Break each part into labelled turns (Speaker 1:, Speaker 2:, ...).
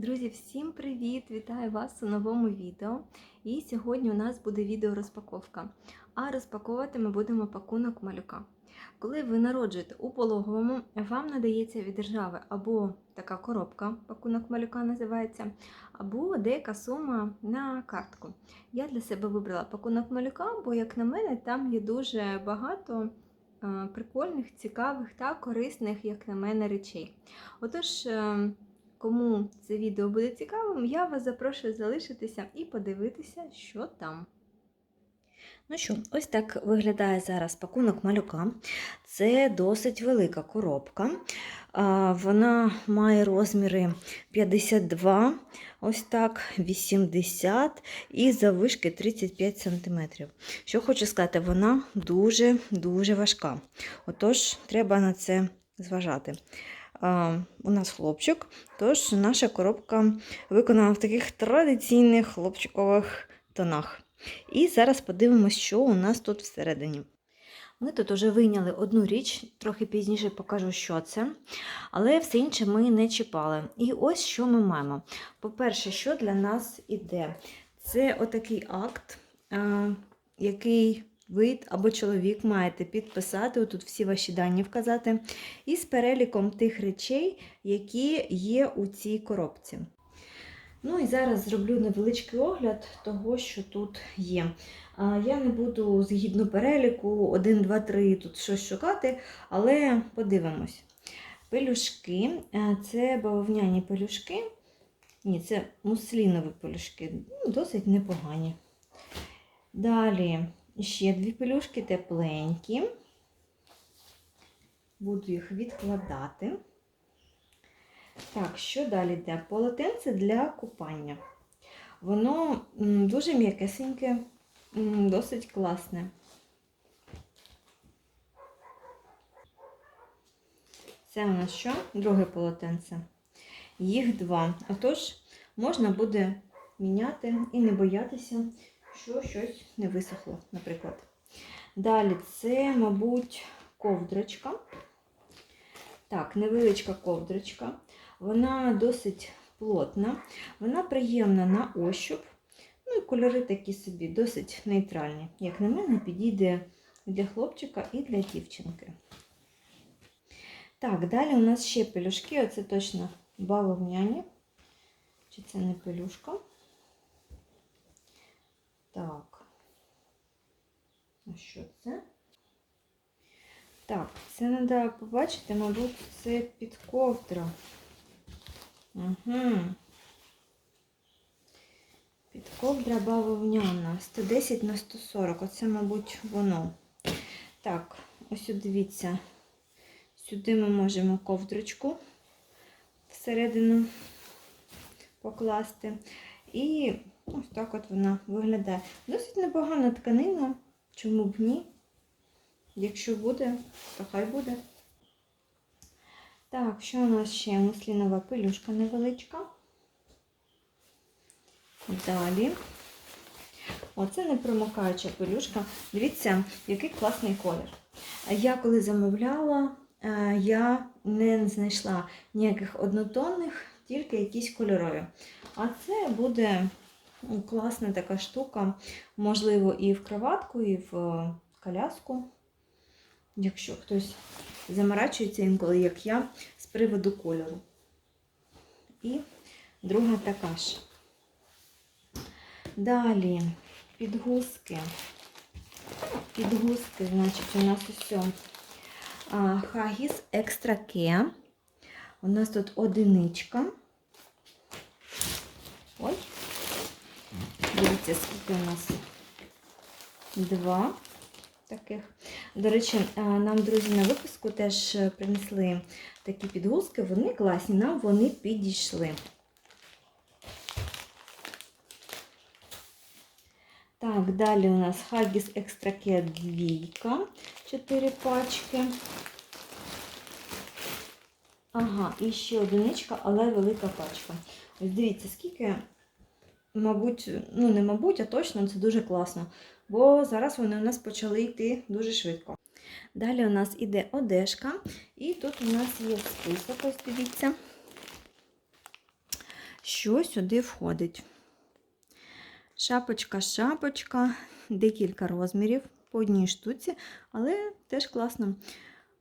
Speaker 1: Друзі, всім привіт! Вітаю вас у новому відео. І сьогодні у нас буде відео розпаковка. А розпаковувати ми будемо пакунок малюка. Коли ви народжуєте у пологовому, вам надається від держави або така коробка, пакунок малюка називається, або деяка сума на картку. Я для себе вибрала пакунок малюка, бо, як на мене, там є дуже багато е, прикольних, цікавих та корисних, як на мене, речей. Отож. Кому це відео буде цікавим, я вас запрошую залишитися і подивитися, що там.
Speaker 2: Ну що, ось так виглядає зараз пакунок малюка. Це досить велика коробка. Вона має розміри 52, ось так, 80 і заввишки 35 см. Що хочу сказати, вона дуже-дуже важка. Отож, треба на це зважати. У нас хлопчик, тож наша коробка виконана в таких традиційних хлопчикових тонах. І зараз подивимось, що у нас тут всередині. Ми тут вже вийняли одну річ, трохи пізніше покажу, що це. Але все інше ми не чіпали. І ось що ми маємо. По-перше, що для нас іде? Це отакий акт, який ви або чоловік маєте підписати, отут всі ваші дані вказати, із переліком тих речей, які є у цій коробці. Ну і зараз зроблю невеличкий огляд того, що тут є. Я не буду згідно переліку 1, 2, 3 тут щось шукати, але подивимось. Пелюшки е, це бавовняні пелюшки. Ні, це муслінові пелюшки, ну, досить непогані. Далі ще дві пелюшки тепленькі. Буду їх відкладати. Так, що далі йде? Полотенце для купання. Воно дуже м'якесеньке, досить класне. Це у нас що? Друге полотенце. Їх два. Отож, можна буде міняти і не боятися, що щось не висохло, наприклад. Далі це, мабуть, ковдрочка. Так, невеличка ковдрочка. Вона досить плотна, вона приємна на ощуп. Ну і кольори такі собі досить нейтральні. Як на мене, підійде для хлопчика і для дівчинки. Так, далі у нас ще пелюшки, оце точно бавовняні. Чи це не пелюшка? Так. А що це? Так, це треба побачити, мабуть, це під ковдра. Угу. Під ковдра бавовняна. 110 на 140. Оце, мабуть, воно. Так, ось дивіться. Сюди ми можемо ковдрочку всередину покласти. І ось так от вона виглядає. Досить непогана тканина, чому б ні? Якщо буде, то хай буде. Так, що у нас ще? Муслінова пилюшка невеличка. Далі. Оце непромокаюча пилюшка. Дивіться, який класний колір. Я коли замовляла, е, я не знайшла ніяких однотонних, тільки якісь кольорові. А це буде класна така штука, можливо, і в кроватку, і в е, коляску. Якщо хтось заморачується інколи, як я, з приводу кольору. І друга така ж. Далі підгузки. Підгузки, значить, у нас усе Хагіс Екстра Ке. У нас тут одиничка. Ой. Дивіться, скільки у нас два таких. До речі, нам, друзі, на випуску теж принесли такі підгузки, вони класні, нам вони підійшли. Так, далі у нас Extra Care двійка, 4 пачки. Ага, і ще одиничка, але велика пачка. Ось дивіться, скільки, мабуть, ну не мабуть, а точно це дуже класно бо зараз вони у нас почали йти дуже швидко. Далі у нас іде одежка, і тут у нас є список, ось дивіться.
Speaker 1: що сюди входить. Шапочка, шапочка, декілька розмірів по одній штуці, але теж класно.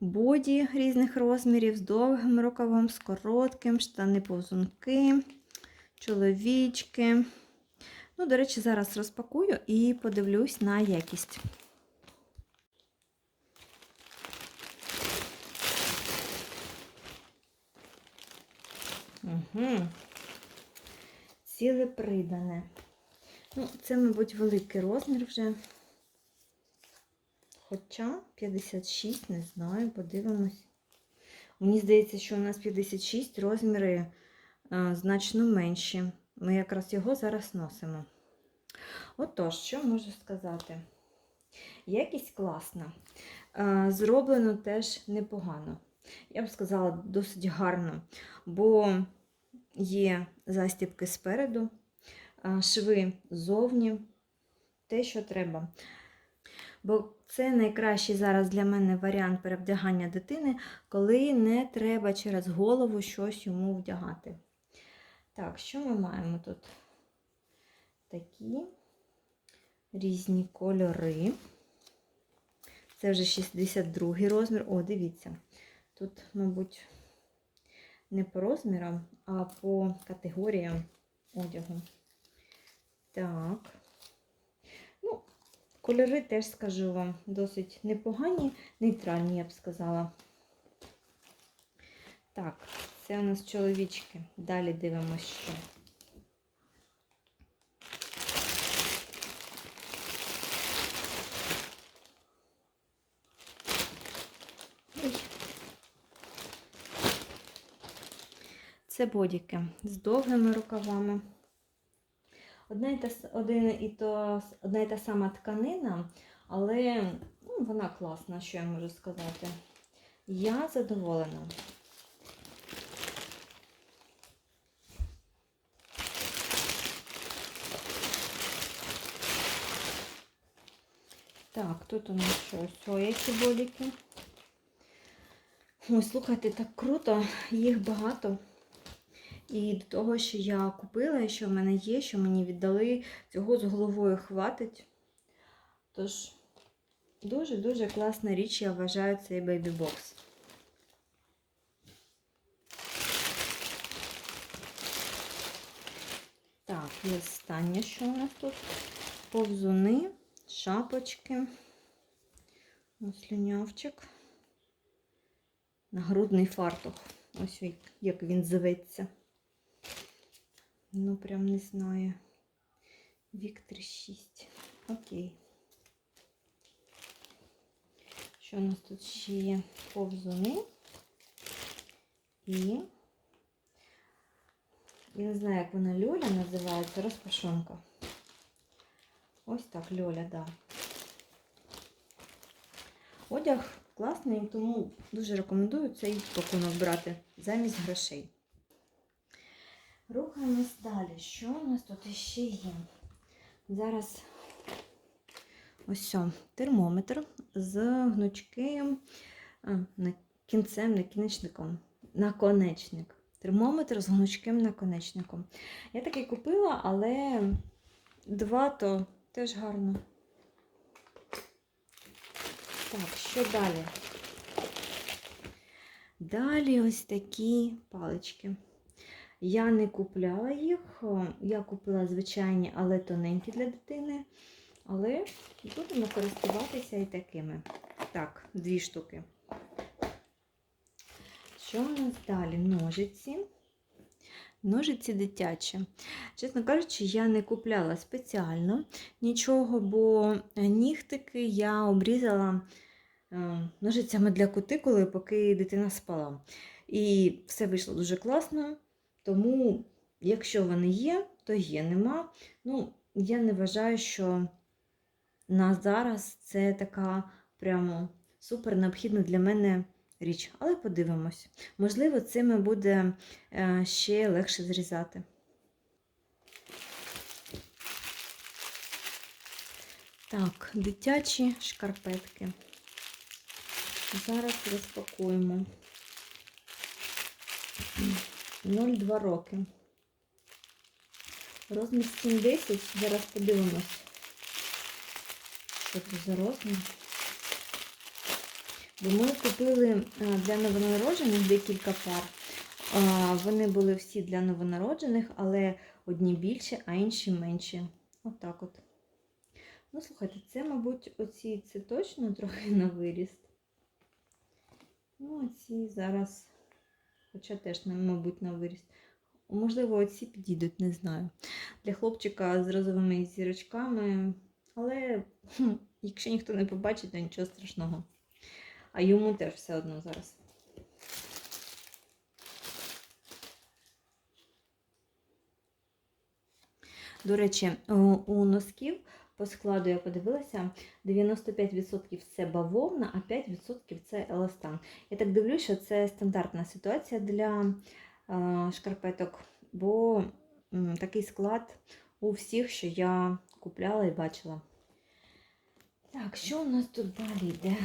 Speaker 1: Боді різних розмірів, з довгим рукавом, з коротким, штани повзунки, чоловічки. Ну, до речі, зараз розпакую і подивлюсь на якість. Угу. Ціле придане. Ну, це, мабуть, великий розмір вже. Хоча 56, не знаю, подивимось. Мені здається, що у нас 56 розміри значно менші. Ми якраз його зараз носимо. Отож, що можу сказати? Якість класна. Зроблено теж непогано. Я б сказала, досить гарно, бо є застібки спереду, шви ззовні, те, що треба. Бо це найкращий зараз для мене варіант перевдягання дитини, коли не треба через голову щось йому вдягати. Так, що ми маємо тут? Такі різні кольори. Це вже 62 розмір. О, дивіться. Тут, мабуть, не по розмірам, а по категоріям одягу. Так. Ну, кольори теж скажу вам досить непогані, нейтральні, я б сказала. Так, це у нас чоловічки. Далі дивимося, що. Це бодіки з довгими рукавами. Одна і та, один і то, одна і та сама тканина, але ну, вона класна, що я можу сказати. Я задоволена. Так, тут у нас щось. О, які бодіки. Ой, слухайте, так круто, їх багато. І до того, що я купила, що в мене є, що мені віддали, цього з головою хватить. Тож, дуже-дуже класна річ, я вважаю, цей бейбі-бокс. Так, і останнє, що у нас тут? Повзуни, шапочки, слюнявчик, нагрудний фартух. Ось як- він зветься. Ну, прям не знаю. Віктор 6. Окей. Що у нас тут ще є? Повзуни. І. Я не знаю, як вона Льоля називається, розпашонка. Ось так, Льоля, да. Одяг класний, тому дуже рекомендую цей пакунок брати замість грошей. Рухаємось далі. Що у нас тут іще є? Зараз ось о, термометр з гнучким кінцем, накінечником, наконечник. Термометр з гнучким наконечником. Я такий купила, але два то теж гарно. Так, що далі? Далі ось такі палички. Я не купляла їх, я купила звичайні, але тоненькі для дитини. Але будемо користуватися і такими. Так, дві штуки. Що у нас далі? Ножиці. Ножиці дитячі. Чесно кажучи, я не купляла спеціально нічого, бо нігтики я обрізала е, ножицями для кутикули, поки дитина спала. І все вийшло дуже класно. Тому, якщо вони є, то є, нема. Ну, я не вважаю, що на зараз це така прямо супер необхідна для мене річ. Але подивимось. Можливо, цими буде е, ще легше зрізати. Так, дитячі шкарпетки. Зараз розпакуємо. 0,2 роки.
Speaker 2: Розмір 7-10. Зараз подивимось, що це за розмір. Бо ми купили е, для новонароджених декілька пар. Вони були всі для новонароджених, але одні більші, а інші менші. Отак от. Ну, слухайте, це, мабуть, оці це точно трохи на виріст. Ну, оці зараз, хоча теж, мабуть, на виріст. Можливо, оці підійдуть, не знаю. Для хлопчика з розовими зірочками. Але якщо ніхто не побачить, то нічого страшного. А йому теж все одно зараз. До речі, у- носків по складу я подивилася, 95% це бавовна, а 5% це еластан. Я так дивлюся, що це стандартна ситуація для шкарпеток, бо такий склад у всіх, що я купляла і бачила. Так, що у нас тут далі йде?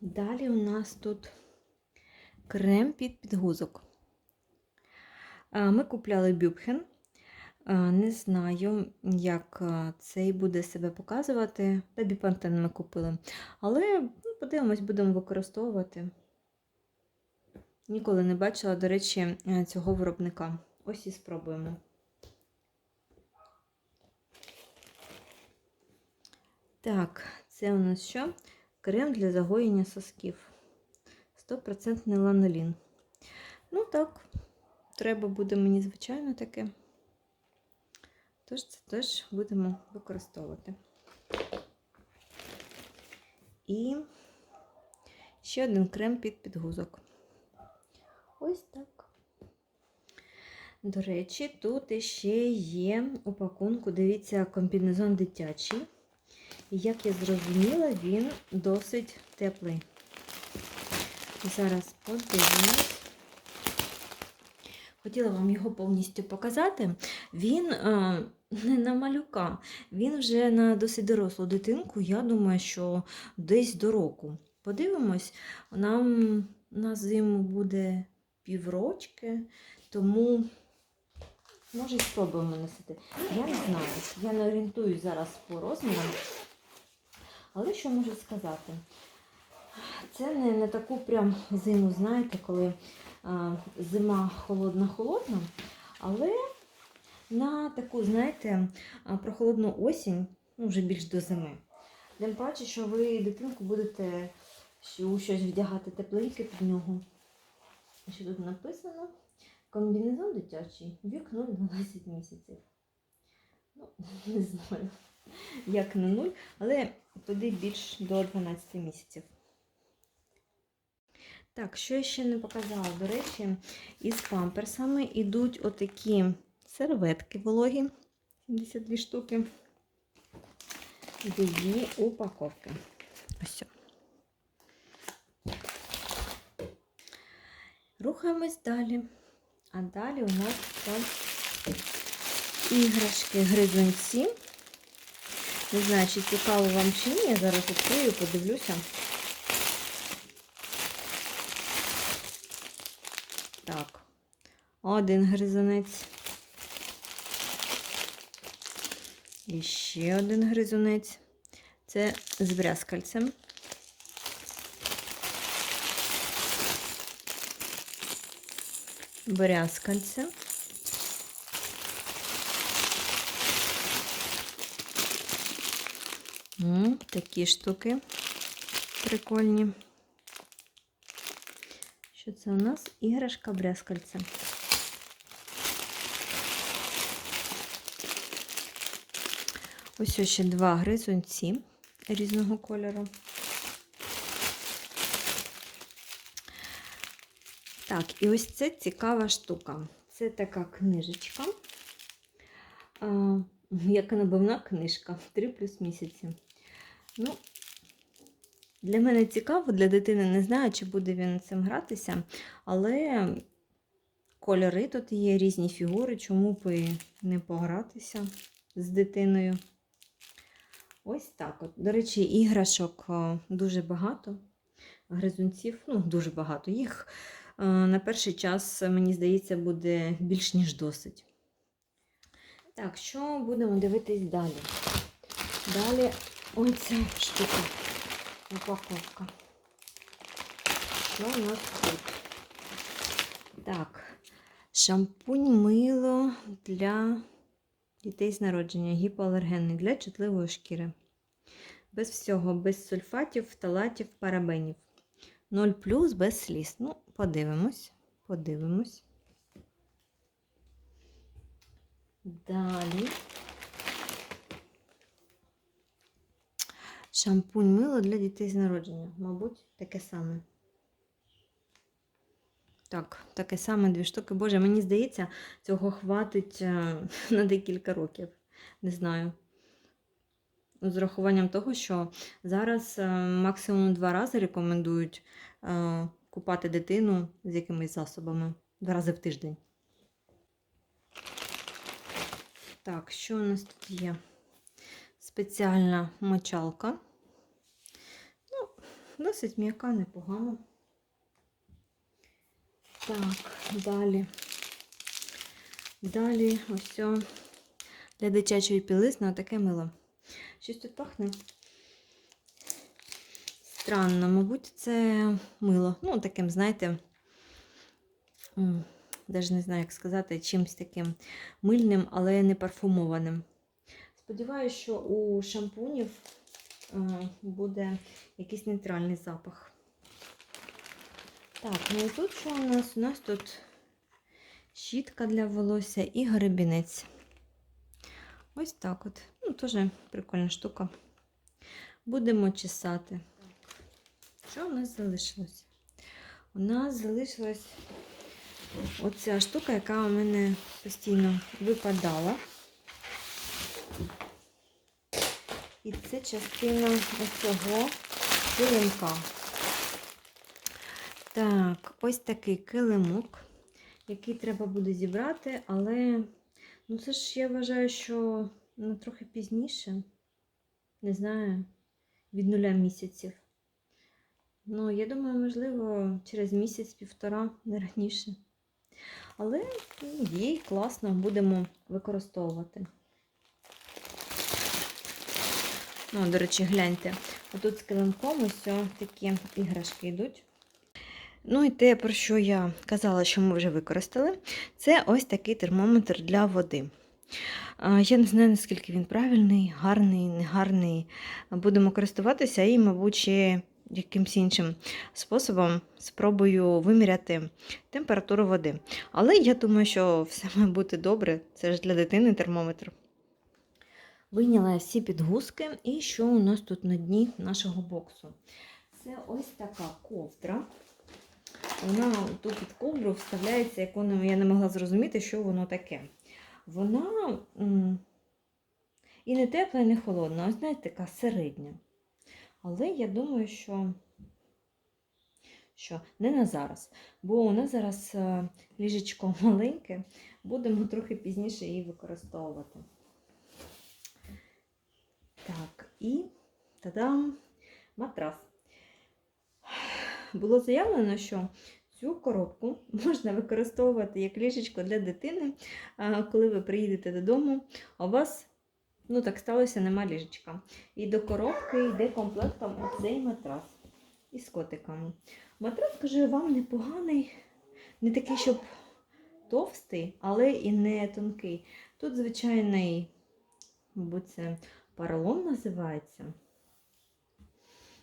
Speaker 2: Далі у нас тут крем під підгузок. Ми купляли бюбхен. Не знаю, як цей буде себе показувати. Та біпантен ми купили. Але ну, подивимось, будемо використовувати. Ніколи не бачила, до речі, е, цього виробника. Ось і спробуємо. Так, це у нас що? Крем для загоєння сосків. 100% ланолін. Ну так, треба буде мені, звичайно, таке. Тож це теж будемо використовувати. І ще один крем під підгузок. Ось так. До речі, тут ще є у пакунку, дивіться, комбінезон дитячий. І як я зрозуміла, він досить теплий. Зараз подивимось. Хотіла вам його повністю показати. Він е, не на малюка, він вже на досить дорослу дитинку. Я думаю, що десь до року. Подивимось, нам на зиму буде піврочки, тому може і спробуємо носити. Я не знаю, я не орієнтуюсь зараз по розмірам. Але що можу сказати? Це не на таку прям зиму, знаєте, коли а, зима холодна-холодна, але на таку, знаєте, прохолодну осінь, ну вже більш до зими. Тим паче, що ви дитинку будете у щось вдягати тепленьке під нього. Що тут написано? Комбінезон дитячий, вік 0-12 місяців. Ну, не знаю, як на 0, але туди більш до 12 місяців. Так, що я ще не показала, до речі, із памперсами йдуть отакі серветки вологі, 72 штуки. Дві упаковки. Ось. Рухаємось далі. А далі у нас там іграшки гризунці. Не знаю, чи цікаво вам чи ні. Я зараз відкрию, подивлюся. Так, один гризунець. І ще один гризунець. Це з брязкальцем. Брязкальце. Такі штуки прикольні. Що це у нас? Іграшка брязкальце. Ось ще два гризунці різного кольору. Так, і ось це цікава штука. Це така книжечка, як набивна книжка 3 плюс місяці. Ну, для мене цікаво, для дитини не знаю, чи буде він цим гратися, але кольори тут є, різні фігури, чому б не погратися з дитиною. Ось так от. До речі, іграшок е, дуже багато. Гризунців, ну, дуже багато. Їх е, на перший час, мені здається, буде більш ніж досить. Так, що будемо дивитись далі? Далі оця штука. Упаковка. Що у нас тут? Так, шампунь мило для дітей з народження, гіпоалергенний для чутливої шкіри. Без всього, без сульфатів, фталатів, парабенів. 0 плюс без сліз. Ну, подивимось, подивимось. Далі. Шампунь мило для дітей з народження. Мабуть, таке саме. Так, таке саме дві штуки. Боже, мені здається, цього хватить е, на декілька років. Не знаю. З урахуванням того, що зараз е, максимум два рази рекомендують е, купати дитину з якимись засобами. Два рази в тиждень. Так, що у нас тут є? Спеціальна мочалка. Досить м'яка, непогано. Так, далі. Далі ось для дитячої пілизни таке мило. Щось тут пахне. Странно, мабуть, це мило. Ну, таким, знаєте, навіть не знаю, як сказати, чимось таким мильним, але не парфумованим. Сподіваюся, що у шампунів буде якийсь нейтральний запах. Так, ну і тут що у нас? У нас тут щітка для волосся і гребінець. Ось так от. Ну, теж прикольна штука. Будемо чесати. Що у нас залишилось? У нас залишилась оця штука, яка у мене постійно випадала. І це частина оцього килимка. Так, ось такий килимок, який треба буде зібрати, але ну це ж я вважаю, що ну, трохи пізніше, не знаю, від нуля місяців. Ну, я думаю, можливо, через місяць-півтора, не раніше. Але ну, є класно, будемо використовувати. Ну, до речі, гляньте. Отут з килимком ось такі іграшки йдуть. Ну і те, про що я казала, що ми вже використали, це ось такий термометр для води. Я не знаю, наскільки він правильний, гарний, негарний. Будемо користуватися і, мабуть, ще якимось іншим способом спробую виміряти температуру води. Але я думаю, що все має бути добре. Це ж для дитини термометр. Вийняла всі підгузки, і що у нас тут на дні нашого боксу? Це ось така ковдра. Вона тут під ковдру вставляється, яку я не могла зрозуміти, що воно таке. Вона і не тепла, і не холодна, ось знаєте, така середня. Але я думаю, що, що не на зараз. Бо у нас зараз е, ліжечко маленьке, будемо трохи пізніше її використовувати. Так, і та-дам! Матрас. Було заявлено, що цю коробку можна використовувати як ліжечко для дитини, коли ви приїдете додому, а у вас, ну так сталося, нема ліжечка. І до коробки йде комплектом оцей матрас із котиками. Матрас, кажу, вам непоганий, не такий, щоб товстий, але і не тонкий. Тут звичайний, мабуть, це паралон називається.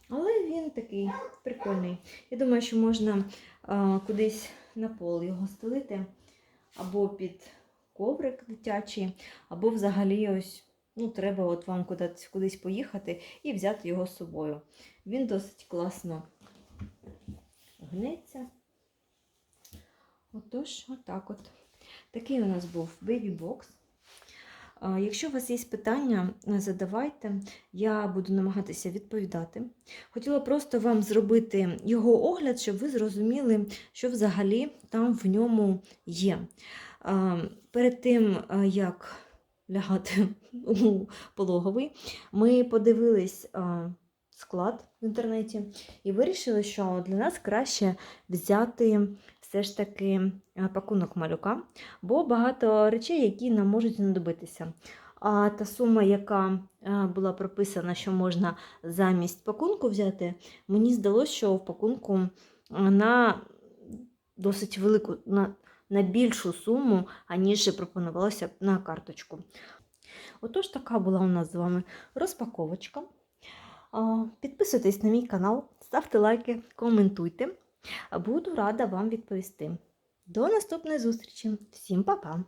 Speaker 2: Але він такий прикольний. Я думаю, що можна а, кудись на пол його стелити, або під коврик дитячий, або взагалі ось, ну, треба от вам кудись, кудись поїхати і взяти його з собою. Він досить класно гнеться. Отож, отак от. Такий у нас був бейбі-бокс. А, Якщо у вас є питання, задавайте, я буду намагатися відповідати. Хотіла просто вам зробити його огляд, щоб ви зрозуміли, що взагалі там в ньому є. Перед тим, як лягати у пологовий, ми подивились склад в інтернеті і вирішили, що для нас краще взяти все ж таки е, пакунок малюка, бо багато речей, які нам можуть знадобитися. А та сума, яка е, була прописана, що можна замість пакунку взяти, мені здалося, що в пакунку е, на досить велику, на, на більшу суму, аніж пропонувалося на карточку. Отож, така була у нас з вами розпаковочка. Підписуйтесь на мій канал, ставте лайки, коментуйте. Буду рада вам відповісти. До наступної зустрічі. Всім па-па!